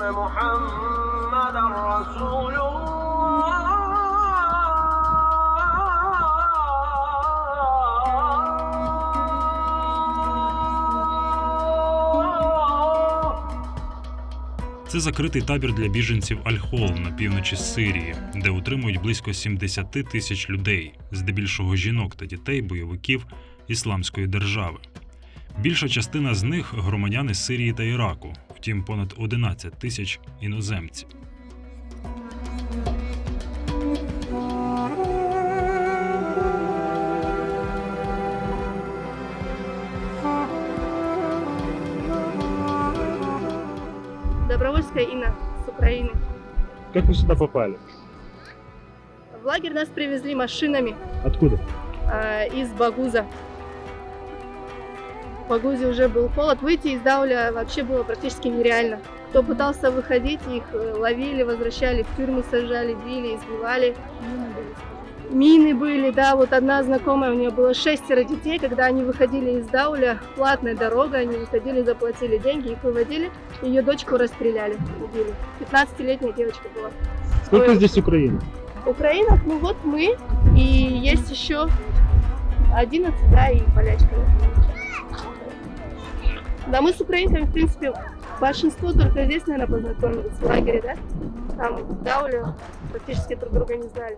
محمدا رسول الله Це закритий табір для біженців Аль-Хол на півночі Сирії, де утримують близько 70 тисяч людей, здебільшого жінок та дітей, бойовиків ісламської держави. Більша частина з них громадяни Сирії та Іраку, втім, понад 11 тисяч іноземців. Добровольская Инна с Украины. Как вы сюда попали? В лагерь нас привезли машинами Откуда? из Багуза. В Багузе уже был холод. Выйти из Дауля вообще было практически нереально. Кто пытался выходить, их э, ловили, возвращали в тюрьмы, сажали, били, избивали. Мины были, да, вот одна знакомая, у нее было шестеро детей, когда они выходили из Дауля, платная дорога, они выходили, заплатили деньги, их выводили, ее дочку расстреляли, убили. 15-летняя девочка была. Сколько Ой. здесь Украины? Украинок, ну вот мы, и есть еще 11, да, и полячка. Да, мы с украинками, в принципе, большинство только здесь, наверное, познакомились, в лагере, да? Там, в Дауле практически друг друга не знали.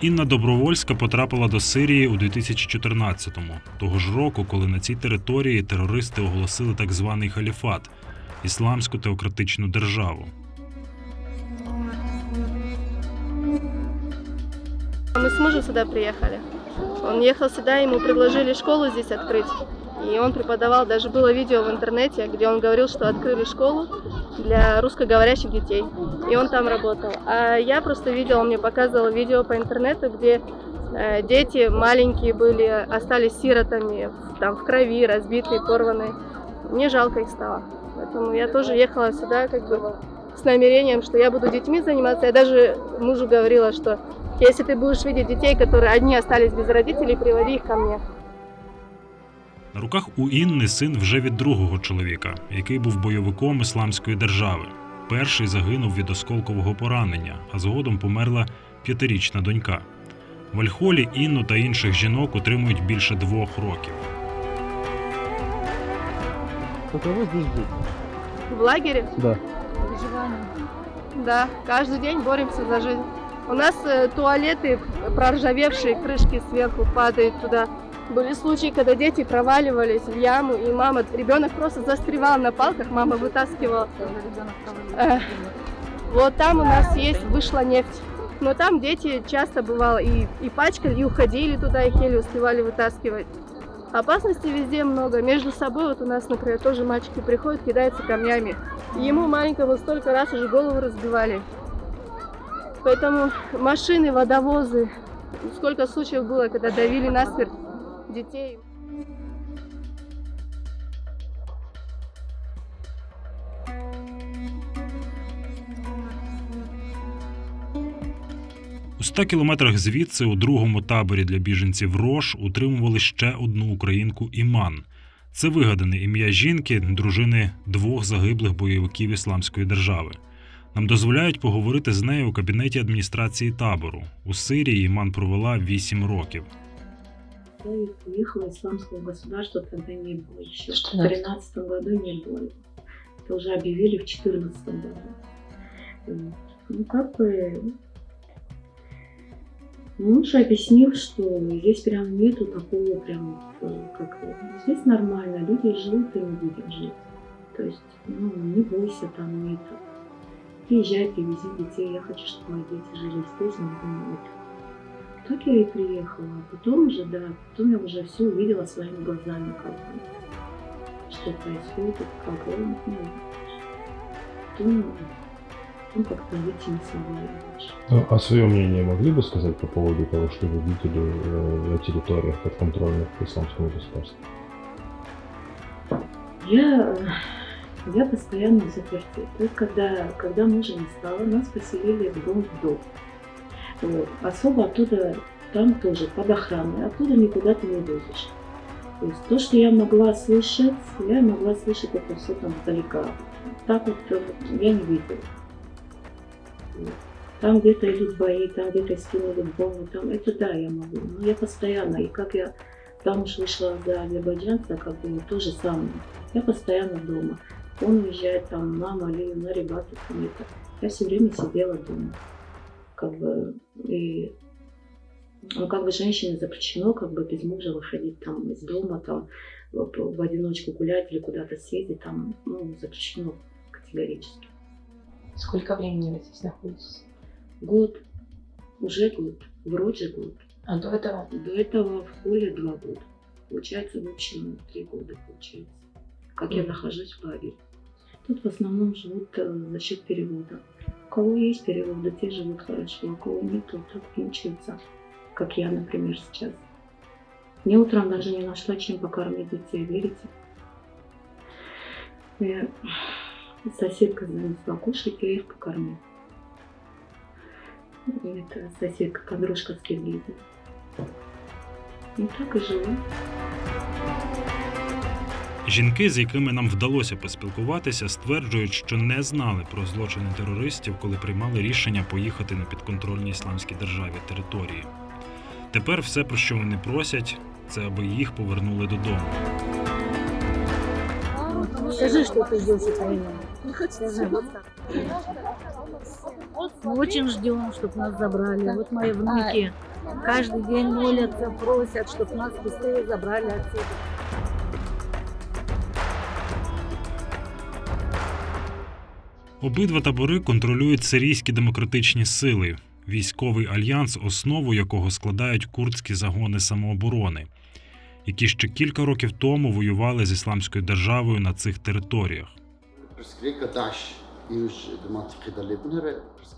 Інна Добровольська потрапила до Сирії у 2014-му, того ж року, коли на цій території терористи оголосили так званий халіфат ісламську теократичну державу. Мы с мужем сюда приехали. Он ехал сюда, ему предложили школу здесь открыть. И он преподавал, даже было видео в интернете, где он говорил, что открыли школу для русскоговорящих детей. И он там работал. А я просто видела, он мне показывал видео по интернету, где э, дети маленькие были, остались сиротами, там в крови, разбитые, порванные. Мне жалко их стало. Поэтому я тоже ехала сюда как бы с намерением, что я буду детьми заниматься. Я даже мужу говорила, что если ты будешь видеть детей, которые одни остались без родителей, приводи их ко мне. На руках у Інни син вже від другого чоловіка, який був бойовиком ісламської держави. Перший загинув від осколкового поранення, а згодом померла п'ятирічна донька. В Альхолі Інну та інших жінок утримують більше двох років. Каково здесь жить? В лагере, Да. да, каждый день боремся за жизнь. У нас э, туалеты проржавевшие, крышки сверху падают туда. Были случаи, когда дети проваливались в яму, и мама, ребенок просто застревал на палках, мама вытаскивала. Э, Вот там у нас есть, вышла нефть. Но там дети часто бывало и, и пачкали, и уходили туда, их еле успевали вытаскивать. Опасностей везде много. Между собой вот у нас, например, тоже мальчики приходят, кидаются камнями. Ему маленького столько раз уже голову разбивали. Поэтому машины, водовозы. Сколько случаев было, когда давили насмерть детей. У 100 кілометрах звідси, у другому таборі для біженців Рош, утримували ще одну українку Іман. Це вигадане ім'я жінки, дружини двох загиблих бойовиків ісламської держави. Нам дозволяють поговорити з нею у кабінеті адміністрації табору. У Сирії Іман провела 8 років. Их уехало исламского государства, тогда не было еще. В Что? 2013 году не было. Это уже объявили в 2014 году. Ну, как бы... Муж объяснил, что здесь прям нету такого прям, э, как... Здесь нормально, люди живут и мы будем жить. То есть, ну, не бойся там, не это. Приезжай, привези детей, я хочу, чтобы мои дети жили здесь, будем это. Так я приехала. А потом уже, да, потом я уже все увидела своими глазами, как бы, что происходит, как он, ну, потом, потом как-то выйти не смогла больше. Ну, а свое мнение могли бы сказать по поводу того, что вы видели э, на территориях подконтрольных исламскому государству? Я, я постоянно в заперти. То есть, когда, когда мужа не стало, нас поселили в дом в дом. Вот. Особо оттуда, там тоже под охраной, оттуда никуда ты не выйдешь. То есть то, что я могла слышать, я могла слышать это все там издалека. Так вот э, я не видела. Там где-то идут бои, там где-то скинули бомбу, там это да, я могу. Но я постоянно, и как я там уж вышла за азербайджанца, как бы то же самое. Я постоянно дома. Он уезжает там на Малию, на там это. Я все время сидела дома. Как бы и ну, как бы женщине запрещено как бы без мужа выходить там из дома, там в, одиночку гулять или куда-то съездить, там, ну, запрещено категорически. Сколько времени вы здесь находитесь? Год, уже год, вроде год. А до этого? До этого в холле два года. Получается, в общем, три года получается. Как я Мгм. нахожусь в лагере. Тут в основном живут э, за счет перевода. У кого есть переводы, те живут хорошо, у кого нет, то так мучаются. Как я, например, сейчас. Мне утром даже не нашла, чем покормить детей, верите? Я... Соседка занесла кушать, я их покормила. Это соседка, подружка с Киргизии. И так и живу. Жінки, з якими нам вдалося поспілкуватися, стверджують, що не знали про злочини терористів, коли приймали рішення поїхати на підконтрольні ісламській державі території. Тепер все, про що вони просять, це аби їх повернули додому. Скажи, что ты ждешь Украину. Скажи, вот так. Мы очень ждем, чтобы нас забрали. Вот мои внуки каждый день молятся, просят, чтобы нас быстрее забрали отсюда. Обидва табори контролюють сирійські демократичні сили, військовий альянс, основу якого складають курдські загони самооборони, які ще кілька років тому воювали з ісламською державою на цих територіях.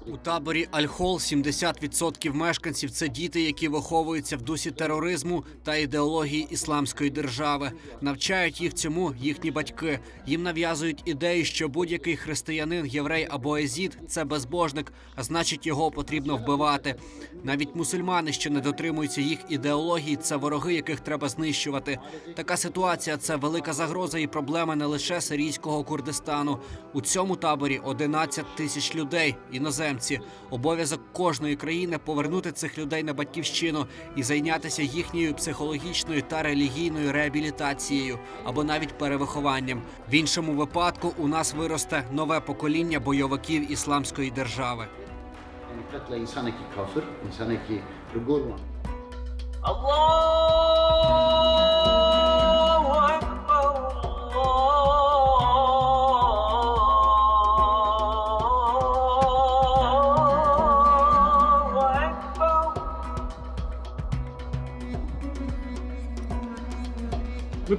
І. У таборі Аль-Хол 70% мешканців це діти, які виховуються в дусі тероризму та ідеології ісламської держави. Навчають їх цьому їхні батьки. Їм нав'язують ідеї, що будь-який християнин, єврей або езід це безбожник, а значить його потрібно вбивати. Навіть мусульмани, що не дотримуються їх ідеології, це вороги, яких треба знищувати. Така ситуація це велика загроза і проблема не лише сирійського Курдистану. У цьому таборі 11 тисяч людей, іноземці. Обов'язок кожної країни повернути цих людей на батьківщину і зайнятися їхньою психологічною та релігійною реабілітацією або навіть перевихованням. В іншому випадку у нас виросте нове покоління бойовиків ісламської держави. Katla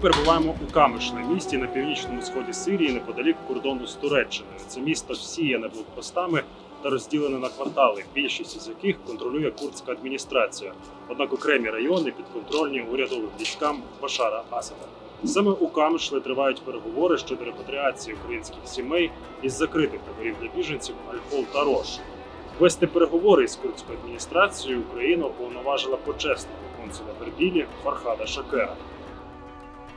перебуваємо у Камишле, місті на північному сході Сирії, неподалік кордону з Туреччиною. Це місто всіяне блокпостами та розділене на квартали, більшість із яких контролює курдська адміністрація. Однак окремі райони підконтрольні урядовим військам Башара Асада. Саме у Камишле тривають переговори щодо репатріації українських сімей із закритих таборів для біженців Альфол та Рош. Вести переговори з курдською адміністрацією Україна уповноважила почесного консула в Ербілі Фархада Шакера.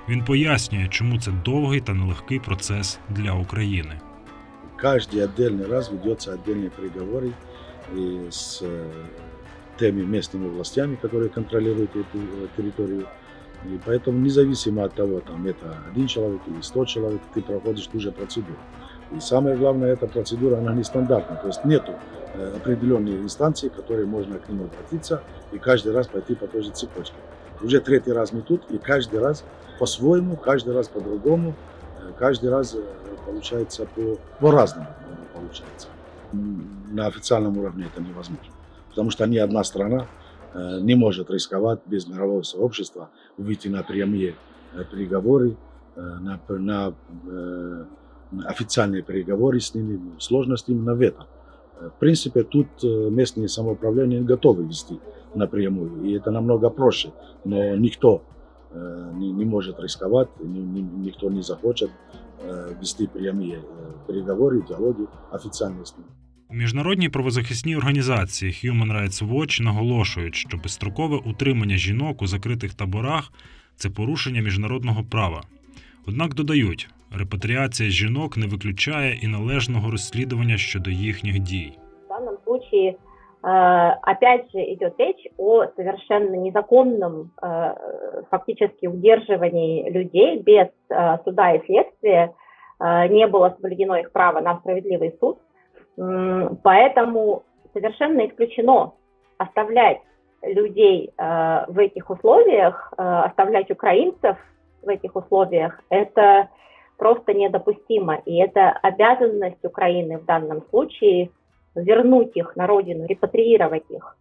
Він пояснює, чому це довгий та нелегкий процес для України. Каждый отдельный раз ведется отдельные переговоры и с э, теми местными властями, которые контролируют эту э, территорию. И поэтому независимо от того, там это один человек или сто человек, ты проходишь ту же процедуру. И самое главное, эта процедура, она нестандартная. То есть нету э, определенной инстанции, к которой можно к ним обратиться и каждый раз пойти по той же цепочке. Уже третий раз мы тут, и каждый раз по-своему, каждый раз по-другому, э, каждый раз э, получается по, по-разному получается. На официальном уровне это невозможно. Потому что ни одна страна э, не может рисковать без мирового сообщества выйти на прямые переговоры, на, на, на официальные переговоры с ними. Сложность именно в этом. В принципе, тут местные самоуправления готовы вести напрямую, и это намного проще. Но никто э, не, не может рисковать, ни- ни- никто не захочет э, вести прямые э, переговоры, диалоги официально с ними. У міжнародній правозахисній організації Human Rights Watch наголошують, що безстрокове утримання жінок у закритих таборах це порушення міжнародного права. Однак додають, Репатріація жінок не виключає і належного розслідування щодо їхніх дій. В данном случае, э, опять же, идет речь о совершенно незаконном э, фактически удерживании людей без э, суда и следствия. Э, Не было соблюдено их право на справедливый суд. Поэтому совершенно исключено оставлять людей э, в этих условиях, э, оставлять украинцев в этих условиях. Это просто недопустимо. И это обязанность Украины в данном случае вернуть их на родину, репатриировать их.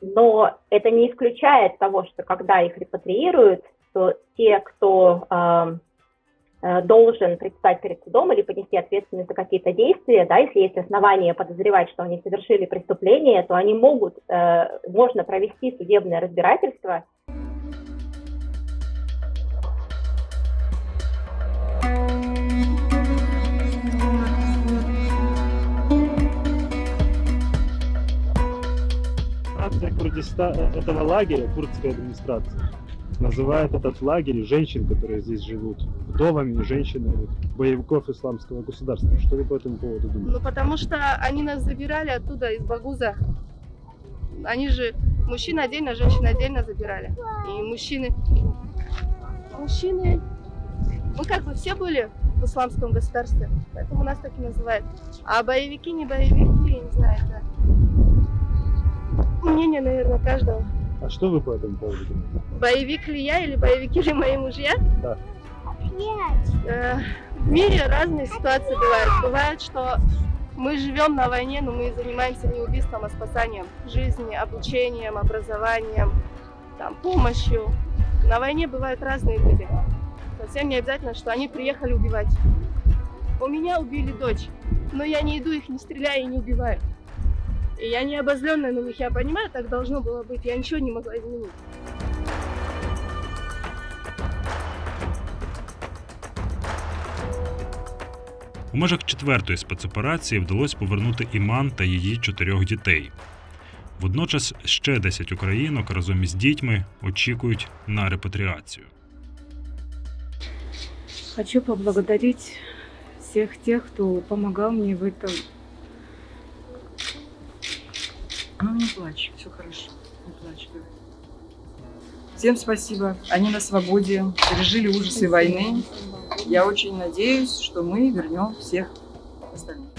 Но это не исключает того, что когда их репатриируют, то те, кто э, должен предстать перед судом или понести ответственность за какие-то действия, да, если есть основания подозревать, что они совершили преступление, то они могут, э, можно провести судебное разбирательство Администрация Курдиста- этого лагеря, курдская администрация, называет этот лагерь женщин, которые здесь живут, вдовами, женщинами, боевиков исламского государства. Что вы по этому поводу думаете? Ну, потому что они нас забирали оттуда, из Багуза. Они же мужчина отдельно, женщина отдельно забирали. И мужчины... Мужчины... Мы как бы все были в исламском государстве, поэтому нас так и называют. А боевики, не боевики, я не знаю, это... Мнение, наверное, каждого. А что вы по этому поводу думаете? Боевик ли я или боевики ли мои мужья? Да. Э, В мире разные ситуации бывают. Бывает, что мы живем на войне, но мы занимаемся не убийством, а спасанием жизни, обучением, образованием, там, помощью. На войне бывают разные люди. Совсем не обязательно, что они приехали убивать. У меня убили дочь, но я не иду их не стреляю и не убиваю. И я не обозленная на них, я понимаю, так должно было быть. Я ничего не могла изменить. У межах четвертої спецоперації вдалося повернути Іман та її чотирьох дітей. Водночас ще 10 українок разом із дітьми очікують на репатріацію. Хочу поблагодарить всех тех, кто помогал мне в этом. Ну, не плачь, все хорошо, не плачь. давай. Всем спасибо. Они на свободе, пережили ужасы войны. Я очень надеюсь, что мы вернем всех остальных.